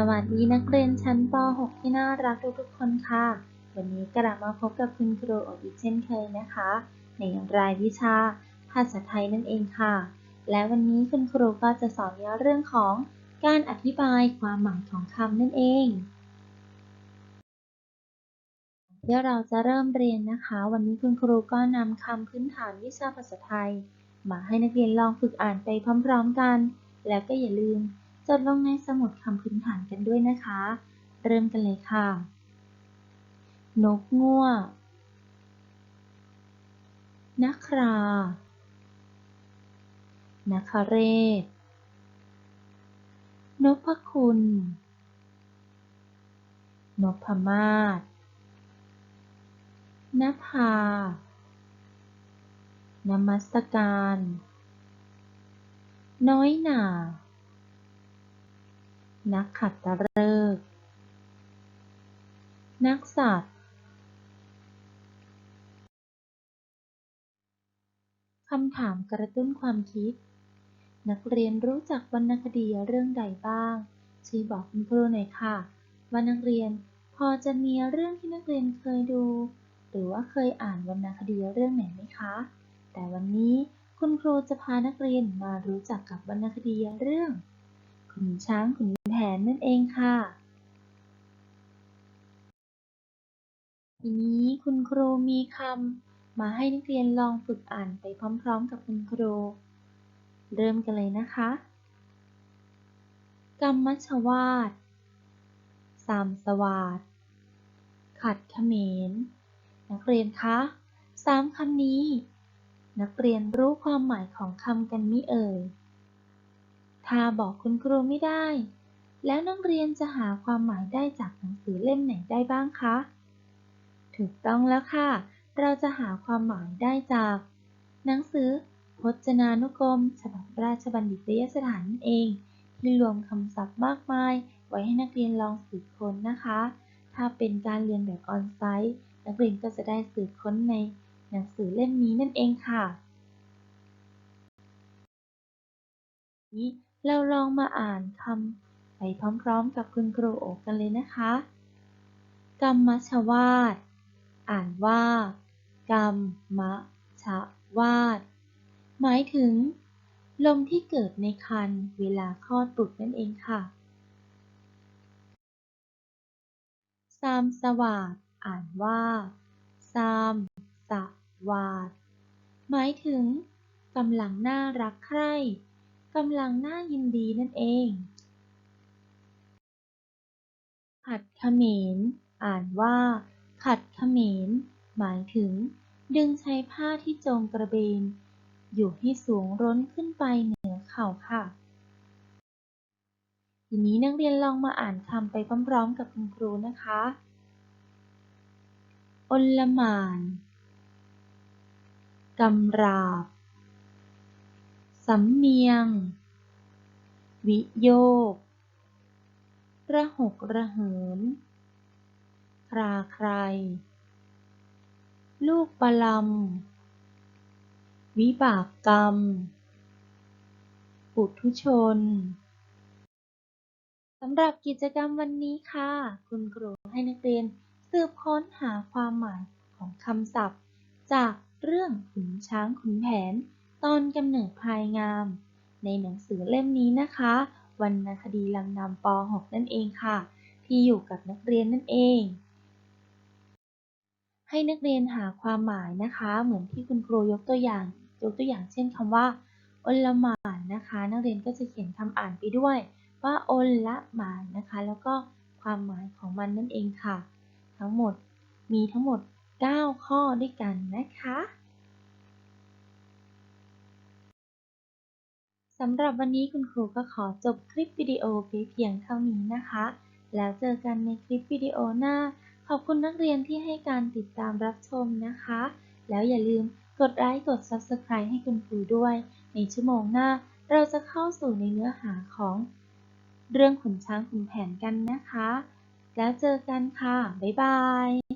สวัสดีนักเรียนชั้นป .6 ที่น่ารักทุกๆคนค่ะ วันนี้กลับมาพบกับคุณครูโออีกเช่นเคยนะคะ ในรายวิชา ภาษาไทยนั่นเองค่ะ และวันนี้คุณครูก็จะสอนในเรื่องของการอธิบายความหมายของคำนั่นเองเดี๋ยวเราจะเริ่มเรียนนะคะ วันนี้คุณครูก็นำคำพื้นฐานวิชาภาษาไทย มาให้นักเรียนลองฝึกอ่านไปพร้อม ๆกัน แล้วก็อย่าลืม จดลงในสมุดคำพื้นฐานกันด้วยนะคะ เริ่มกันเลยค่ะ นกงั่วนักครานคเรศนพคุณ นพมาศนภานมัสการ น้อยหน่า นักขัตฤกษ์นักสัตว์คำถามกระตุ้นความคิด นักเรียนรู้จักวรรณคดีเรื่องใดบ้างช่วยบอกคุณครูหน่อยค่ะ ว่านักเรียนพอจะมีเรื่องที่นักเรียนเคยดู หรือว่าเคยอ่านวรรณคดีเรื่องไหนไหมคะ แต่วันนี้คุณครูจะพานักเรียนมารู้จักกับวรรณคดีเรื่อง ขุนช้างขุนแผนนั่นเองค่ะ ทีนี้คุณครูมีคำมาให้นักเรียนลองฝึกอ่านไปพร้อมๆ กับคุณครู เริ่มกันเลยนะคะ กรรมชวาดสามสวาดขัดเขมร นักเรียนคะสามคำนี้ นักเรียนรู้ความหมายของคำกันมิเอ่ย ถ้าบอกคุณครูไม่ได้ แล้วนักเรียนจะหาความหมายได้จากหนังสือเล่มไหนได้บ้างคะ ถูกต้องแล้วค่ะ เราจะหาความหมายได้จาก หนังสือพจนานุกรม ฉบับราชบัณฑิตยสถานนั่นเองที่รวมคำศัพท์มากมาย ไว้ให้นักเรียนลองสืบค้นนะคะ ถ้าเป็นการเรียนแบบออนไซต์นักเรียนก็จะได้สืบค้นในหนังสือเล่มนี้นั่นเองค่ะนี้ เราลองมาอ่านคำไปพร้อมๆ กับคุณครูโอกันเลยนะคะ กรรมชวาดอ่านว่า กรรมชวาดหมายถึง ลมที่เกิดในครรภ์เวลาคลอดบุตรนั่นเองค่ะซามสวาดอ่านว่าซามสวาดหมายถึงกำลังน่ารักใคร่ กำลังน่ายินดีนั่นเอง ขัดเขมร อ่านว่า ขัดเขมร หมายถึง ดึงใช้ผ้าที่จงกระเบน อยู่ให้สูงร้นขึ้นไปเหนือเข่าค่ะ ทีนี้นักเรียนลองมาอ่านคำไปพร้อมๆกับคุณครูนะคะอลหม่าน กำราบ สำเนียง วิโยคระหกระเหิน คราใคร ลูกประลำ วิบากกรรม ปุถุชน สำหรับกิจกรรมวันนี้ค่ะ คุณครูให้นักเรียนสืบค้นหาความหมายของคำศัพท์ จากเรื่องขุนช้างขุนแผน ตอนกำเนิดพายงาม ในหนังสือเล่มนี้นะคะวรรณคดีลำนำป .6 นั่นเองค่ะ ที่อยู่กับนักเรียนนั่นเอง ให้นักเรียนหาความหมายนะคะ เหมือนที่คุณครูยกตัวอย่าง ยกตัวอย่างเช่นคำว่าอลหมานนะคะ นักเรียนก็จะเขียนคำอ่านไปด้วย ว่าอลละหมานนะคะ แล้วก็ความหมายของมันนั่นเองค่ะ ทั้งหมดมีทั้งหมด 9 ข้อด้วยกันนะคะ สำหรับวันนี้คุณครูก็ขอจบคลิปวิดีโอเพียงเท่านี้นะคะ แล้วเจอกันในคลิปวิดีโอหน้า ขอบคุณนักเรียนที่ให้การติดตามรับชมนะคะ แล้วอย่าลืมกดไลค์กด Subscribe ให้คุณครูด้วย ในชั่วโมงหน้า เราจะเข้าสู่ในเนื้อหาของ เรื่องขุนช้างขุนแผนกันนะคะ แล้วเจอกันค่ะ บ๊ายบาย